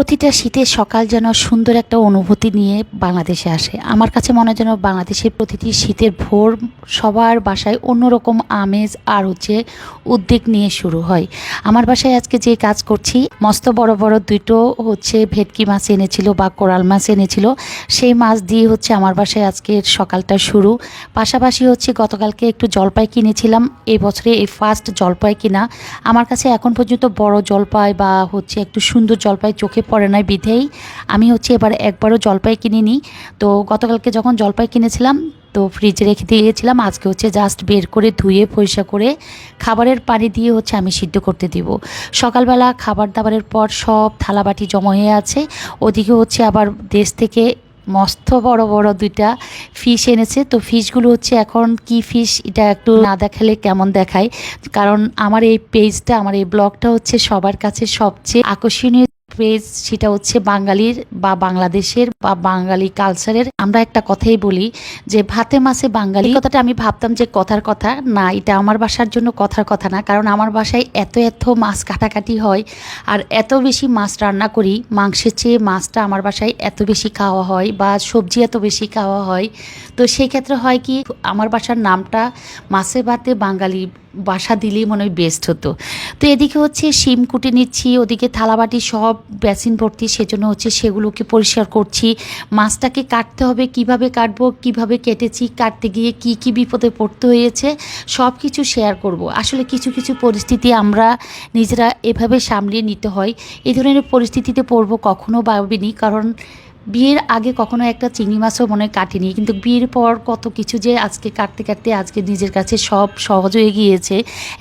প্রতিটা শীতের সকাল যেন সুন্দর একটা অনুভূতি নিয়ে বাংলাদেশে আসে। আমার কাছে মনে যেন বাংলাদেশের প্রতিটি শীতের ভোর সবার বাসায় অন্যরকম আমেজ আর হচ্ছে উদ্বেগ নিয়ে শুরু হয়। আমার বাসায় আজকে যে কাজ করছি, মস্ত বড় বড় দুটো হচ্ছে ভেটকি মাছ এনেছিল বা কোরাল মাছ এনেছিল। সেই মাছ দিয়ে হচ্ছে আমার বাসায় আজকের সকালটা শুরু। পাশাপাশি হচ্ছে গতকালকে একটু জলপাই কিনেছিলাম। এই বছরে এই ফার্স্ট জলপাই কিনা। আমার কাছে এখন পর্যন্ত বড় জলপাই বা হচ্ছে একটু সুন্দর জলপাই চোখে পড়ে নাই বিধেই আমি হচ্ছে এবার একবারও জলপাই কিনিনি। তো গতকালকে যখন জলপাই কিনেছিলাম, তো ফ্রিজে রেখে দিয়েছিলাম, আজকে হচ্ছে জাস্ট বের করে ধুয়ে, পরিষ্কার করে খাবারের পানি দিয়ে হচ্ছে আমি সিদ্ধ করতে দিব। সকালবেলা খাবার দাবারের পর সব থালাবাটি জমা হয়ে আছে। ওদিকে হচ্ছে আবার দেশ থেকে মস্ত বড় বড় দুইটা ফিশ এনেছে। তো ফিশগুলো হচ্ছে এখন কি ফিশ এটা একটু না দেখালে কেমন দেখায়? কারণ আমার এই পেজটা আমার এই ব্লগটা হচ্ছে সবার কাছে সবচেয়ে আকর্ষণীয় পেজ সেটা হচ্ছে বাঙালির বা বাংলাদেশের বা বাঙালি কালচারের আমরা একটা কথাই বলি যে ভাতে মাছে বাঙালি। কথাটা আমি ভাবতাম যে কথার কথা। না, এটা আমার বাসার জন্য কথার কথা না। কারণ আমার বাসায় এত এত মাছ কাটাকাটি হয় আর এত বেশি মাছ রান্না করি, মাংসের চেয়ে মাছটা আমার বাসায় এত বেশি খাওয়া হয় বা সবজি এত বেশি খাওয়া হয়। তো সেই ক্ষেত্রে হয় কি, আমার বাসার নামটা মাছে ভাতে বাঙালি বাসা দিলেই মনে হয় বেস্ট হতো। তো এদিকে হচ্ছে শিম কুটে নিচ্ছি, ওদিকে থালাবাটি সব বেসিন ভর্তি, সেজন্য হচ্ছে সেগুলোকে পরিষ্কার করছি। মাছটাকে কাটতে হবে, কীভাবে কাটবো, কীভাবে কেটেছি, কাটতে গিয়ে কি কি বিপদে পড়তে হয়েছে সব কিছু শেয়ার করব। আসলে কিছু কিছু পরিস্থিতি আমরা নিজেরা এভাবে সামলিয়ে নিতে হয়। এই ধরনের পরিস্থিতিতে পড়ব কখনো ভাবিনি, কারণ বিয়ের আগে কখনো একটা চিংড়ি মাছও মনে কাটিনি। কিন্তু বিয়ের পর কত কিছু যে আজকে কাটতে কাটতে আজকে নিজের কাছে সব সহজ হয়ে গিয়েছে।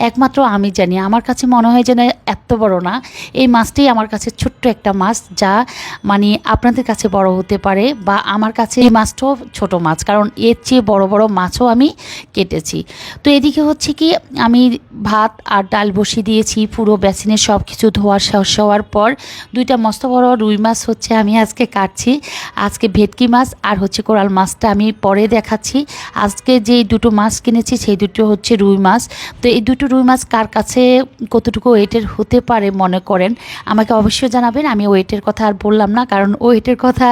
একমাত্র আমি জানি, আমার কাছে মনে হয় যেন এত বড় না। এই মাছটাই আমার কাছে ছোট্ট একটা মাছ যা মানে আপনাদের কাছে বড় হতে পারে বা আমার কাছে এই মাছটাও ছোট মাছ, কারণ এর চেয়ে বড় বড় মাছও আমি কেটেছি। তো এদিকে হচ্ছে কি, আমি ভাত আর ডাল বসিয়ে দিয়েছি, পুরো বেসিনের সব কিছু ধোয়া শেষ হওয়ার পর দুইটা মস্ত বড় রুই মাছ হচ্ছে আমি আজকে কাটছি। আজকে ভেটকি মাছ আর হচ্ছে কোরাল মাছটা আমি পরে দেখাচ্ছি। আজকে যে দুটো মাছ কিনেছি, সেই দুটো হচ্ছে রুই মাছ। তো এই দুটো রুই মাছ কার কাছে কতটুকু ওয়েটের হতে পারে মনে করেন? আমাকে অবশ্যই জানাবেন, আমি ওয়েটের কথা আর বললাম না, কারণ ওয়েটের কথা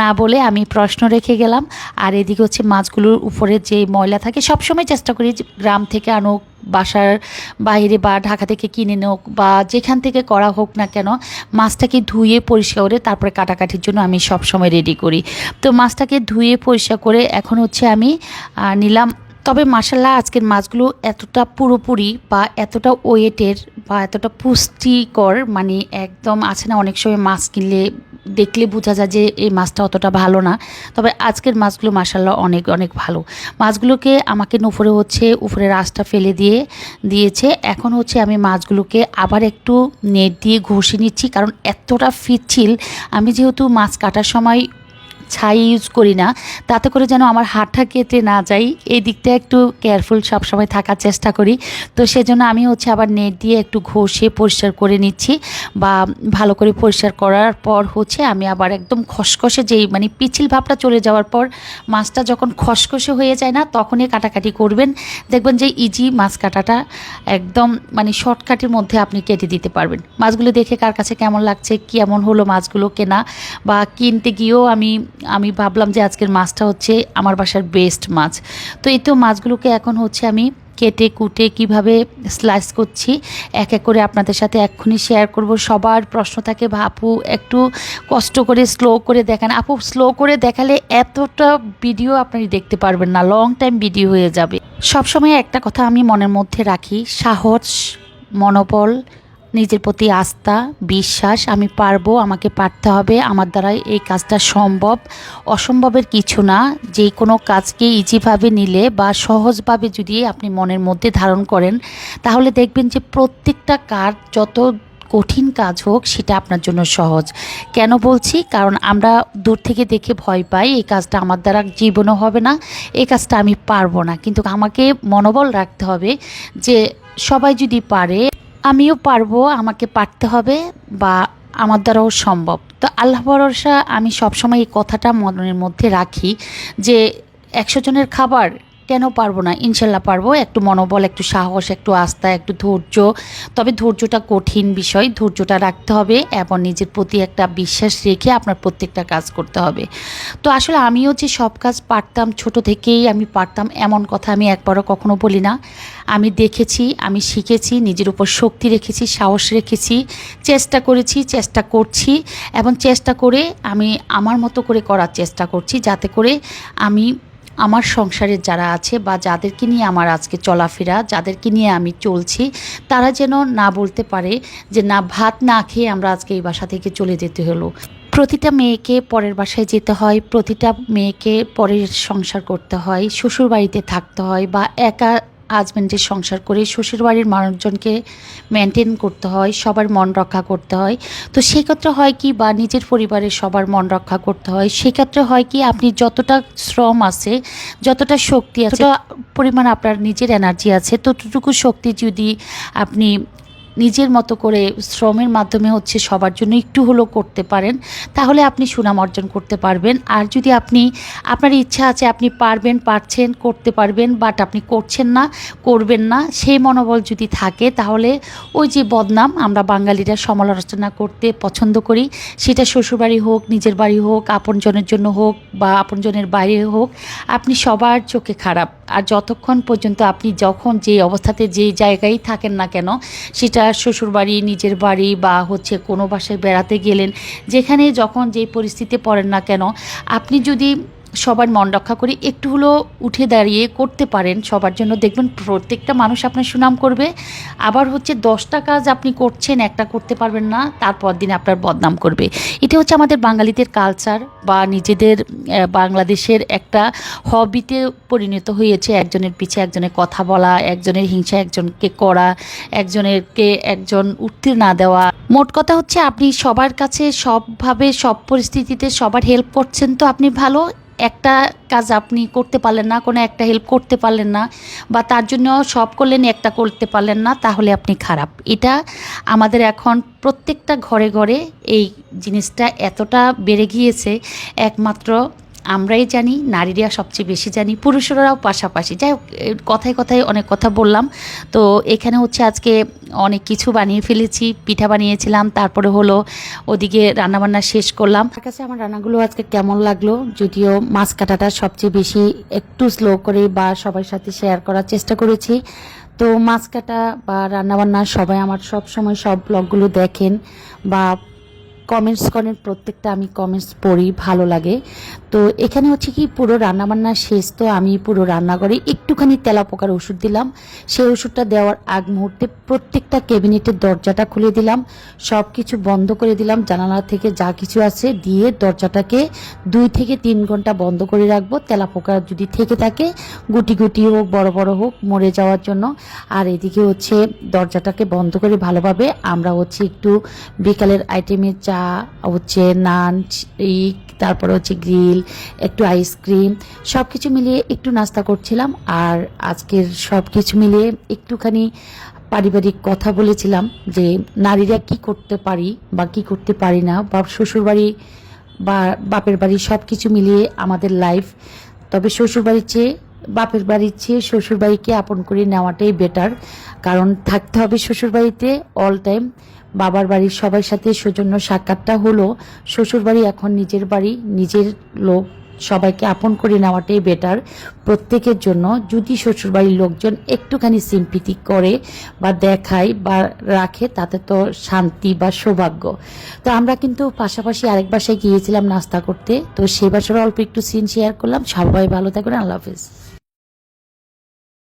না বলে আমি প্রশ্ন রেখে গেলাম। আর এদিকে হচ্ছে মাছগুলোর উপরে যে ময়লা থাকে, সবসময় চেষ্টা করি গ্রাম থেকে আনুক বাসার বাইরে বা ঢাকা থেকে কিনে নেওক বা যেখান থেকে করা হোক না কেন, মাছটাকে ধুয়ে পরিষ্কার করে তারপরে কাটাকাটির জন্য আমি সব সময় রেডি করি। তো মাছটাকে ধুয়ে পরিষ্কার করে এখন হচ্ছে আমি নিলাম। তবে মাসাল্লাহ আজকের মাছগুলো এতটা পুরোপুরি বা এতটা ওয়েটের বা এতটা পুষ্টিকর মানে একদম আছে না, অনেক সময় মাছ কিনলে দেখলে বোঝা যায় যে এই মাছটা অতটা ভালো না। তবে আজকের মাছগুলো মাসাল্লাহ অনেক অনেক ভালো। মাছগুলোকে আমাকে নুপুরে হচ্ছে উপরে রাসটা ফেলে দিয়ে দিয়েছে। এখন হচ্ছে আমি মাছগুলোকে আবার একটু নেট দিয়ে ঘষে নিচ্ছি, কারণ এতটা ফিচ্ছিল আমি যেহেতু মাছ কাটার সময় ছাই ইউজ করি না। তাতে করে যেন আমার হাতটা কেটে না যাই এই দিকটা একটু কেয়ারফুল সবসময় থাকার চেষ্টা করি। তো সেজন্য আমি হচ্ছে আবার নেট দিয়ে একটু ঘষে পরিষ্কার করে নিচ্ছি বা ভালো করে পরিষ্কার করার পর হচ্ছে আমি আবার একদম খসখসে যেই মানে পিছিল ভাবটা চলে যাওয়ার পর মাছটা যখন খসখসে হয়ে যায় না, তখনই কাটাকাটি করবেন। দেখবেন যে ইজি মাছ কাটাটা একদম মানে শর্টকাটের মধ্যে আপনি কেটে দিতে পারবেন। মাছগুলো দেখে কার কাছে কেমন লাগছে, কেমন হলো মাছগুলো কেনা বা কিনতে গিয়েও আমি আমি ভাবলাম যে আজকের মাছটা হচ্ছে আমার বাসার বেস্ট মাছ। তো এই তো মাছগুলোকে এখন হচ্ছে আমি কেটে কুটে কীভাবে স্লাইস করছি, এক এক করে আপনাদের সাথে এক্ষুনি শেয়ার করব। সবার প্রশ্ন থাকে, আপু, একটু কষ্ট করে স্লো করে দেখান। আপু স্লো করে দেখালে এতটা ভিডিও আপনি দেখতে পারবেন না লং টাইম ভিডিও হয়ে যাবে। সবসময় একটা কথা আমি মনের মধ্যে রাখি, সাহস, মনোবল নিজের প্রতি আস্থা, বিশ্বাস আমি পারব, আমাকে পারতে হবে। আমার দ্বারা এই কাজটা সম্ভব। অসম্ভবের কিছু না। যে কোনো কাজকে ইজিভাবে নিলে বা সহজভাবে যদি আপনি মনের মধ্যে ধারণ করেন, তাহলে দেখবেন যে প্রত্যেকটা কাজ, যত কঠিন কাজ হোক, সেটা আপনার জন্য সহজ। কেন বলছি? কারণ আমরা দূর থেকে দেখে ভয় পাই, এই কাজটা আমার দ্বারা জীবনও হবে না, এই কাজটা আমি পারব না। কিন্তু আমাকে মনোবল রাখতে হবে যে সবাই যদি পারে আমিও পারব, আমাকে পারতে হবে বা আমার দ্বারাও সম্ভব। তো আল্লাহ ভরসা, আমি সবসময় এই কথাটা মনের মধ্যে রাখি যে একশো জনের খাবার কেন পারব না? ইনশাল্লাহ পারব। একটু মনোবল, একটু সাহস, একটু আস্থা, একটু ধৈর্য। তবে ধৈর্যটা কঠিন বিষয়। ধৈর্যটা রাখতে হবে এবং নিজের প্রতি একটা বিশ্বাস রেখে আপনার প্রত্যেকটা কাজ করতে হবে। তো আসলে আমিও যে সব কাজ পারতাম, ছোট থেকেই আমি পারতাম, এমন কথা আমি একবারও কখনো বলি না। আমি দেখেছি, আমি শিখেছি, নিজের উপর শক্তি রেখেছি, সাহস রেখেছি, চেষ্টা করেছি, চেষ্টা করছি এবং চেষ্টা করে আমি আমার মতো করে করার চেষ্টা করছি, যাতে করে আমি আমার সংসারে যারা আছে বা যাদেরকে নিয়ে আমার আজকে চলাফেরা, যাদেরকে নিয়ে আমি চলছি, তারা যেন না বলতে পারে যে না, ভাত না খেয়ে আমরা আজকে এই বাসা থেকে চলে যেতে হলো। প্রতিটা মেয়েকে পরের বাসায় যেতে হয়, প্রতিটা মেয়েকে পরের সংসার করতে হয় শ্বশুর বাড়িতে থাকতে হয় বা একা হাজব্যান্ডের সংসার করে শ্বশুরবাড়ির মানুষজনকে মেনটেন করতে হয় সবার মন রক্ষা করতে হয়। তো সেক্ষেত্রে হয় কি বা নিজের পরিবারের সবার মন রক্ষা করতে হয়। সেক্ষেত্রে হয় কি আপনি যতটা শ্রম আছে যতটা শক্তি আছে পরিমাণ আপনার নিজের এনার্জি আছে ততটুকু শক্তি যদি আপনি নিজের মতো করে শ্রমের মাধ্যমে হচ্ছে সবার জন্য একটু হলেও করতে পারেন, তাহলে আপনি সুনাম অর্জন করতে পারবেন। আর যদি আপনি, আপনার ইচ্ছা আছে আপনি পারবেন, পারছেন, করতে পারবেন বাট আপনি করছেন না, করবেন না, সেই মনোবল যদি থাকে, তাহলে ওই যে বদনাম আমরা বাঙালিরা সমালোচনা করতে পছন্দ করি, সেটা শ্বশুরবাড়ি হোক, নিজের বাড়ি হোক, আপনজনের জন্য হোক, বা আপনজনের বাইরে হোক, আপনি সবার চোখে খারাপ। আর যতক্ষণ পর্যন্ত আপনি যখন যে অবস্থাতে যে জায়গায় থাকেন না কেন, সেটা শ্বশুরবাড়ি, নিজের বাড়ি বা হচ্ছে কোনো বাসায় বেড়াতে গেলেন, যেখানে যখন যে পরিস্থিতিতে পড়েন না কেন, আপনি যদি সবার মন রক্ষা করে একটু হলেও উঠে দাঁড়িয়ে করতে পারেন সবার জন্য। দেখবেন প্রত্যেকটা মানুষ আপনার সুনাম করবে। আবার হচ্ছে দশটা কাজ আপনি করছেন, একটা করতে পারবেন না, তারপর দিন আপনার বদনাম করবে। এটা হচ্ছে আমাদের বাঙালিদের কালচার বা নিজেদের বাংলাদেশের একটা হবিতে পরিণত হয়েছে। একজনের পিছে একজনের কথা বলা, একজনের হিংসা একজনকে করা, একজনেরকে একজন উঠতে না দেওয়া। মোট কথা হচ্ছে আপনি সবার কাছে সবভাবে, সব পরিস্থিতিতে সবার হেল্প করছেন তো আপনি ভালো। একটা কাজ আপনি করতে পারলেন না, কোনো একটা হেল্প করতে পারলেন না বা তার জন্য সব করলেন, একটা করতে পারলেন না, তাহলে আপনি খারাপ। এটা আমাদের এখন প্রত্যেকটা ঘরে ঘরে এই জিনিসটা এতটা বেড়ে গিয়েছে, একমাত্র আমরাই জানি, নারীরা সবচেয়ে বেশি জানি, পুরুষরাও পাশাপাশি। যাই হোক কথায় কথায় অনেক কথা বললাম। তো এখানে হচ্ছে আজকে অনেক কিছু বানিয়ে ফেলেছি, পিঠা বানিয়েছিলাম, তারপরে হলো ওদিকে রান্নাবান্না শেষ করলাম। তার কাছে আমার রান্নাগুলো আজকে কেমন লাগল? যদিও মাছ কাটাটা সবচেয়ে বেশি একটু স্লো করে বা সবার সাথে শেয়ার করার চেষ্টা করেছি। তো মাছ কাটা বা রান্নাবান্না সবাই আমার সব সময় সব ব্লগগুলো দেখেন বা কমেন্টস করেন, প্রত্যেকটা আমি কমেন্টস পড়ি, ভালো লাগে। তো এখানে হচ্ছে কি, পুরো রান্নাবান্না শেষ, তো আমি পুরো রান্নাঘরে একটুখানি তেলাপোকার ওষুধ দিলাম। সেই ওষুধটা দেওয়ার আগ মুহূর্তে প্রত্যেকটা ক্যাবিনেটের দরজাটা খুলে দিলাম। সব কিছু বন্ধ করে দিলাম, জানালা থেকে যা কিছু আছে দিয়ে দরজাটাকে দুই থেকে তিন ঘণ্টা বন্ধ করে রাখব। তেলাপোকা যদি থেকে থাকে গুটি গুটি হোক, বড় বড় হোক, মরে যাওয়ার জন্য। আর এদিকে হচ্ছে দরজাটাকে বন্ধ করে ভালোভাবে আমরা হচ্ছে একটু বিকালের আইটেমের চা হচ্ছে নান তারপরে হচ্ছে গ্রিল, একটু আইসক্রিম সব কিছু মিলিয়ে একটু নাস্তা করছিলাম আর আজকের সব কিছু মিলিয়ে একটুখানি পারিবারিক কথা বলেছিলাম যে নারীরা কি করতে পারি বা কি করতে পারি না বা শ্বশুরবাড়ি বা বাপের বাড়ি সব কিছু মিলিয়ে আমাদের লাইফ তবে শ্বশুরবাড়ির চেয়ে, বাপের বাড়ির চেয়ে শ্বশুরবাড়িকে আপন করে নেওয়াটাই বেটার কারণ থাকতে হবে শ্বশুরবাড়িতে অল টাইম বাবার বাড়ির সবার সাথে সৌজন্য সাক্ষাৎটা হলো শ্বশুরবাড়ি এখন নিজের বাড়ি, নিজের লোক, সবাইকে আপন করে নেওয়াটাই বেটার প্রত্যেকের জন্য যদি শ্বশুরবাড়ির লোকজন একটুখানি সিম্পিতি করে বা দেখায় বা রাখে, তাতে তো শান্তি বা সৌভাগ্য। তো আমরা কিন্তু পাশাপাশি আরেক বাসায় গিয়েছিলাম নাস্তা করতে। তো সেই বাসার অল্প একটু সিন শেয়ার করলাম। সবাই ভালো থাকবেন। আল্লাহ হাফিজ।